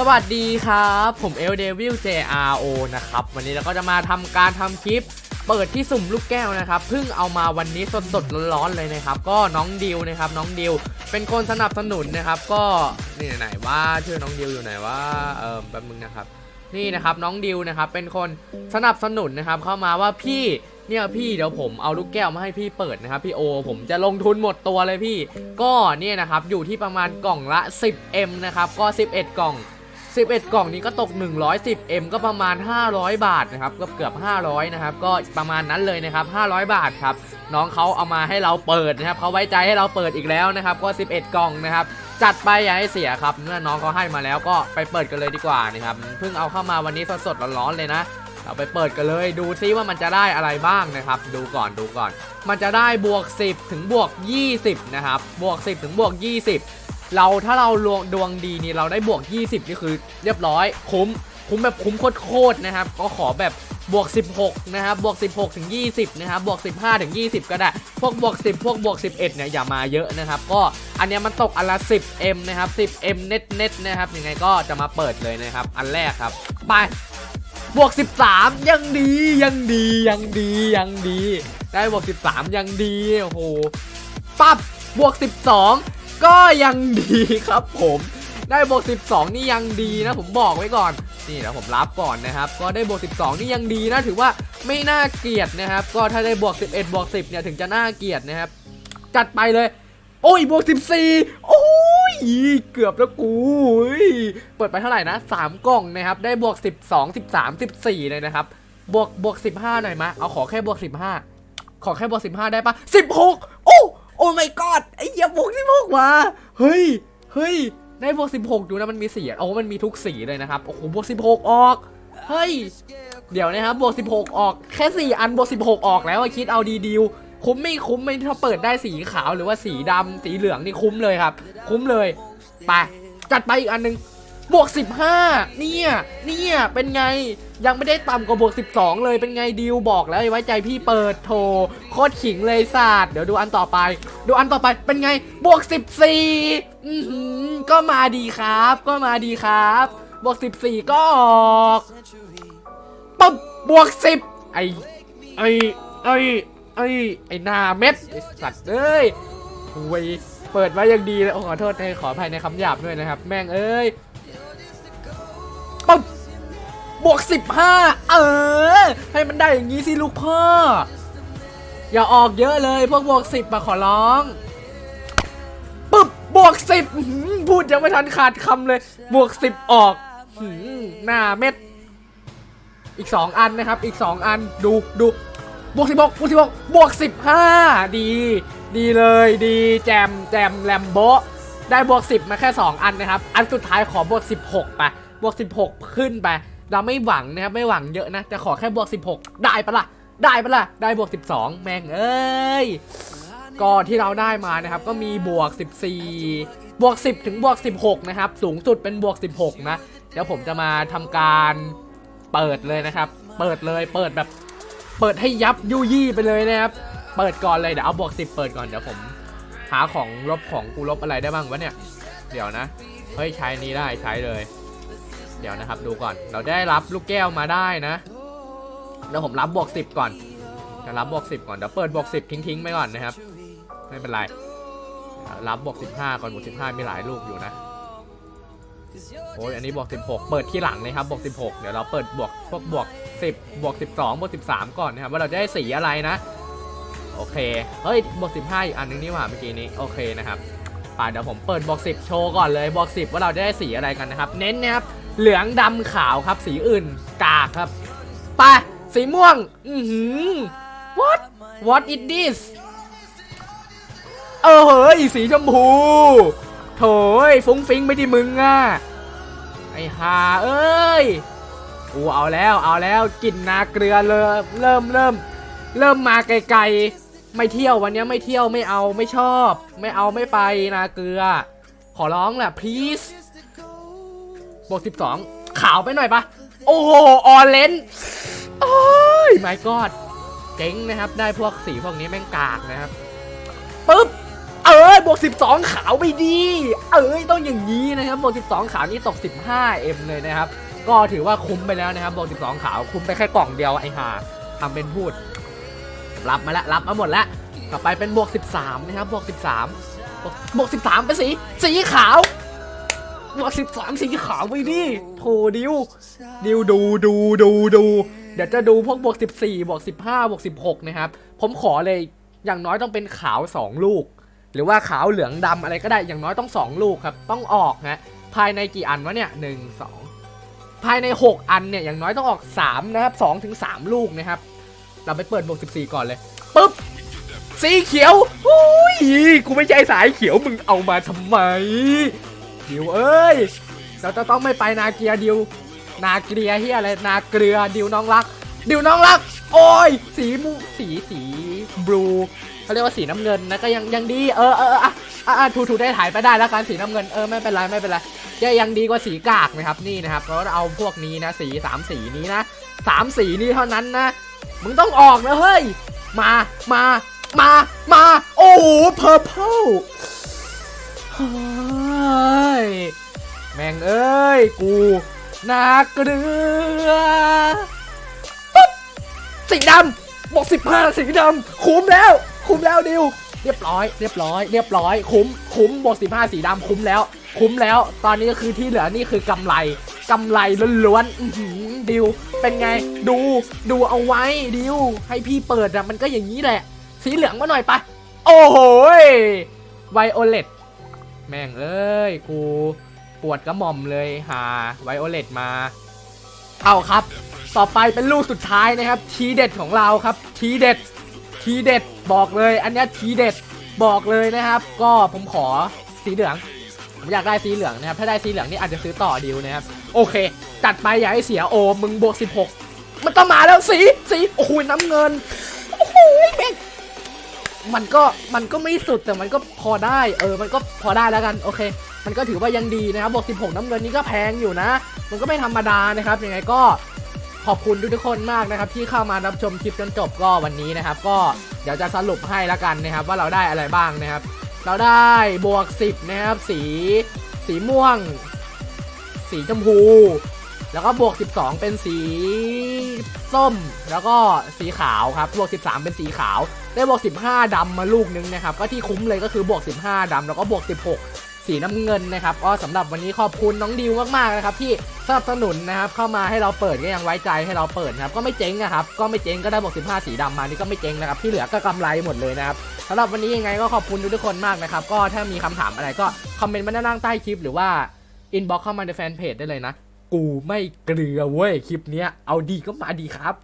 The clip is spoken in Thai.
สวัสดีครับ ผมเอลเดวิล JRO นะครับ วันนี้เราก็จะมาทำการทำคลิป เปิดที่สุ่มลูกแก้วนะครับเพิ่งเอามาวันนี้สดๆร้อนๆเลยนะครับ ก็น้องดิวนะครับน้องดิว เป็นคนสนับสนุนนะครับ ก็นี่ไหนว่าชื่อน้องดิวอยู่ไหนว่าเออแป๊บนึงนะครับ นี่นะครับน้องดิวนะครับเป็นคนสนับสนุนนะครับเข้ามาว่าพี่เนี่ยพี่เดี๋ยวผมเอาลูกแก้วมาให้พี่เปิดนะครับพี่โอ ผมจะลงทุนหมดตัวเลยพี่ ก็เนี่ยนะครับอยู่ที่ประมาณกล่องละ 10M นะครับก็ 11 กล่อง 11 กล่องนี้ก็ตก 110M ก็ประมาณ 500 บาทนะครับก็เกือบ 500 นะครับ ก็ประมาณนั้นเลยนะครับ 500 บาทครับ น้องเขาเอามาให้เราเปิดนะครับเขาไว้ใจให้เราเปิดอีกแล้วนะครับ ก็ 11 กล่องนะครับ จัดไปอย่าให้เสียครับ เมื่อน้องเขาให้มาแล้วก็ไปเปิดกันเลยดีกว่านะครับ เพิ่งเอาเข้ามาวันนี้สดๆร้อนๆเลยนะเราไปเปิดกันเลยดูซิว่ามันจะได้อะไรบ้างนะครับ ดูก่อนดูก่อน มันจะได้บวก 10 ถึงบวก 20 นะครับบวก 10 ถึงบวก 20 เราถ้าเราลวงดวงดีนี่เราได้บวก 20 นี่คือเรียบร้อยคุ้ม คุ้มแบบคุ้มโคตรๆนะครับ ก็ขอแบบบวก 16 นะครับ บวก 16 ถึง 20 นะครับ บวก 15 ถึง 20 ก็ได้ พวกบวก 10 พวกบวก 11 เนี่ย อย่ามาเยอะนะครับ ก็อันนี้มันตกอันละ 10m นะครับ 10m เน็ตเน็ตนะครับ ยังไงก็จะมาเปิดเลยนะครับ อันแรกครับ ไป บวก 13 ยังดี ยังดี ยังดี ยังดี ได้บวก 13 ยังดี โอ้โห ปั๊บบวก 12 ก็ยังดีครับผมได้บวก12 นี่ยังดีนะ ผมบอกไว้ก่อน นี่นะผมรับก่อนนะครับ ก็ได้บวก12 นี่ยังดีนะ ถือว่าไม่น่าเกลียดนะครับ ก็ถ้าได้บวก11บวก10 เนี่ยถึงจะน่าเกลียดนะครับ จัดไปเลย โอ้ยบวก14 โอ้ยเกือบแล้วกูเปิดไปเท่าไหร่นะ 3 กล่องนะครับ ได้บวก 12 13 14 เลยนะครับ บวกบวก15 หน่อยมะเอาขอแค่บวก 15 ขอแค่บวก15 ได้ปะ16 โอ้ my god ไอ้เหี้ยบวก16มา เฮ้ย เฮ้ย ได้บวก16ดูนะมันมีสีโอ้มันมีทุกสีเลยนะครับ โอ้โห บวก16ออก เฮ้ย เดี๋ยวนะครับ บวก16ออก แค่4อันบวก16ออกแล้วคิดเอาดีดิวคุ้มไม่คุ้มไม่ถ้าเปิดได้สีขาวหรือว่าสีดำสีเหลืองนี่คุ้มเลยครับ คุ้มเลย ไป จัดไปอีกอันหนึง บวก15เนี่ย เนี่ย เป็นไง ยังไม่ได้ต่ำกว่าบวก 12 เลยเป็นไงดิวบอกแล้วไว้ใจพี่เปิดโทรโคตรขิงเลยศาสตร์เดี๋ยวดูอันต่อไป ดูอันต่อไปเป็นไงบวก 14 อืมก็มาดีครับ ก็มาดีครับบวก 14 ก็ออกปุ๊บบวก 10 ไอไอไอไอไอหน้าเม็ดไอสัตว์เอ้ยเว้ยเปิดไว้ยังดีเลยโอ้ขอโทษในขออภัยในคำหยาบด้วยนะครับ แม่งเอ้ย บวก 15 เออ ให้มันได้อย่างนี้สิลูกพ่อ อย่าออกเยอะเลยพวกบวก 10มาขอร้องปึ๊บบวก 10 พูดยังไม่ทันขาดคำเลย บวก 10 ออกหืมหน้าเม็ด อีก 2 อันนะครับ อีก 2 อันดูดูบวก 16 บวก 16 บวก 15 ดี ดีเลยดีแจมแจมแลมโบได้บวก 10 มาแค่ 2 อันนะครับ อันสุดท้ายขอบวก 16 ไปบวก 16 ขึ้นไป เราไม่หวังนะครับไม่หวังเยอะนะแต่ขอแค่บวก 16 ได้ปะล่ะได้ปะล่ะได้บวก 12 แม่งเอ้ยก็ที่เราได้มานะครับก็มีบวก 14 บวก 10 ถึงบวก 16 นะครับ สูงสุดเป็นบวก 16 นะ เดี๋ยวผมจะมาทำการเปิดเลยนะครับ เปิดเลยเปิดแบบ เปิดให้ยับยุยี่ไปเลยนะครับ เปิดก่อนเลยเดี๋ยวเอาบวก 10 เปิดก่อนเดี๋ยวผมหาของลบของกูลบอะไรได้บ้างวะเนี่ย เดี๋ยวนะ เฮ้ยใช้นี้ได้ใช้เลย เดี๋ยวนะครับดูก่อน เราได้รับลูกแก้วมาได้นะเดี๋ยวผมรับบวก 10 ก่อนจะรับบวก 10 ก่อน เดี๋ยวเปิดบวก 10 ทิ้งๆไปก่อนนะครับ ไม่เป็นไร รับบวก 15 ก่อนบวก 15 มีหลายลูกอยู่นะโอ้ยอันนี้บวก 16 เปิดที่หลังเลยครับบวก 16 เดี๋ยวเราเปิดบวกพวกบวก 10 บวก 12 บวก 13 ก่อนนะครับว่าเราจะได้สีอะไรนะ โอเค เฮ้ยบวก 15 อีกอันนึงนี่หว่าเมื่อกี้นี้ โอเคนะครับป่าเดี๋ยวผมเปิดบวก 10 โชว์ก่อนเลยบวก 10 ว่าเราจะได้สีอะไรกันนะครับ เน้นนะครับ เหลืองดำขาวครับ สีอื่นกากครับ ไป สีม่วง อือหือ what what is this เออเฮ้ยสีชมพูโถยฟุ้งฟิ้งไม่ดีมึงอะ ไอ้ฮาเอ้ยกูเอาแล้วเอาแล้วกลิ่นนาเกลือเริ่มเริ่มเริ่มเริ่มมาไกลๆ ไม่เที่ยววันนี้ไม่เที่ยวไม่เอาไม่ชอบ ไม่เอาไม่ไปนาเกลือ ขอร้องแหละ please บวก12 ขาวไปหน่อยปะโอ้โหออเรนโอ้ยไม่กอดเจ๋งนะครับ ได้พวกสีพวกนี้แม่งกากนะครับปึ๊บเออบบวก 12 ขาวไปดี เอ้ยต้องอย่างนี้นะครับบวก 12 ขาวนี่ตก 15M เลยนะครับ ก็ถือว่าคุ้มไปแล้วนะครับบวก 12 ขาวคุ้มไปแค่กล่องเดียวไอ้ห่าทำเป็นพูด รับมาแล้วรับมาหมดแล้วต่อไปเป็นบวก 13 นะครับบวก 13บวกบวก13เป็นสีสีขาว บวก13สีขาวไปดิโถดิว ดิวดูดูดูดู เดี๋ยวจะดูพวกบวก14บสี่บวก15บห้าบวก16นะครับ ผมขอเลยอย่างน้อยต้องเป็นขาว2ลูก หรือว่าขาวเหลืองดำอะไรก็ได้อย่างน้อยต้อง2ลูกครับ ต้องออกนะภายในกี่อันวะเนี่ย1 2ภายใน 6 อันเนี่ยอย่างน้อยต้องออก 3 นะครับ2ถึง3ลูกนะครับ เราไปเปิดบวก14 ก่อนเลยปุ๊บสีเขียวอุ้ยกูไม่ใช่สายเขียวมึงเอามาทำไม ดิวเอ้ยเราจะต้องไม่ไปนาเกียดิว นาเกียเฮียอะไรนาเกลือดิวน้องรัก ดิวน้องรัก โอ้ยสีมูสีสีบลูเขาเรียกว่าสีน้ำเงินนะก็ยังยังดีเออเอออะอะถูถูได้ถ่ายไปได้แล้วกันสีน้ำเงินเออไม่เป็นไรไม่เป็นไรยังยังดีกว่าสีกากนะครับนี่นะครับเราเอาพวกนี้นะสีสามสีนี้นะสามสีนี้เท่านั้นนะมึงต้องออกนะเฮ้ยมามามามาโอ้โหเพอร์เพล ย แม่งเอ้ย กูนาเกลือปุ๊บสีดำบอกสิบห้าสีดำคุ้มแล้ว คุ้มแล้วดิว เรียบร้อย เรียบร้อย เรียบร้อย คุ้ม คุ้มบอกสิบห้าสีดำคุ้มแล้ว คุ้มแล้ว ตอนนี้ก็คือที่เหลือนี่คือกำไรกำไรล้วนๆดิว เป็นไง ดู ดูเอาไว้ดิว ให้พี่เปิดอะมันก็อย่างนี้แหละ สีเหลืองมาหน่อยไปะโอ้โหไวโอเลต แม่งเอ้ย กูปวดกระหม่อมเลยหาไวโอเลตมา เอาครับ ต่อไปเป็นลูกสุดท้ายนะครับ ทีเด็ดของเราครับ ทีเด็ด ทีเด็ดบอกเลย อันนี้ทีเด็ดบอกเลยนะครับ ก็ผมขอสีเหลือง ผมอยากได้สีเหลืองนะครับ ถ้าได้สีเหลืองนี่อาจจะซื้อต่อดีลนะครับ โอเค จัดไปอย่าให้เสียโอมึงบวก 16 มันต้องมาแล้วสีสีโอ้โหน้ำเงิน มันก็มันก็ไม่สุดแต่มันก็พอได้ เออ มันก็พอได้แล้วกัน โอเค มันก็ถือว่ายังดีนะครับบวก16 น้ำเงินนี่ก็แพงอยู่นะ มันก็ไม่ธรรมดานะครับยังไงก็ขอบคุณทุกๆคนมากนะครับที่เข้ามารับชมคลิปจนจบก็วันนี้นะครับ ก็เดี๋ยวจะสรุปให้ละกันนะครับ ว่าเราได้อะไรบ้างนะครับ เราได้บวก 10 นะครับ สี สีม่วง สีชมพู แล้วก็บวก 12 เป็นสีส้ม แล้วก็สีขาวครับ บวก 13 เป็นสีขาว ได้บวก 15ดำมาลูกนึงนะครับ ก็ที่คุ้มเลยก็คือบวก 15ดำแล้วก็บวก 16สีน้ำเงินนะครับก็สำหรับวันนี้ขอบคุณน้องดิวมากๆนะครับที่สนับสนุนนะครับเข้ามาให้เราเปิดก็ยังไว้ใจให้เราเปิดนะครับก็ไม่เจ๊งนะครับก็ไม่เจ๊งก็ได้บวก15 สีดำมานี่ก็ไม่เจ๊งนะครับที่เหลือก็กำไรหมดเลยนะครับสำหรับวันนี้ยังไงก็ขอบคุณทุกคนมากนะครับก็ถ้ามีคำถามอะไรก็คอมเมนต์มาด้านล่างใต้คลิปหรือว่าอินบ็อกเข้ามาในแฟนเพจได้เลยนะ กูไม่เกลือเว้ยคลิปเนี้ย เอาดีก็มาดีครับ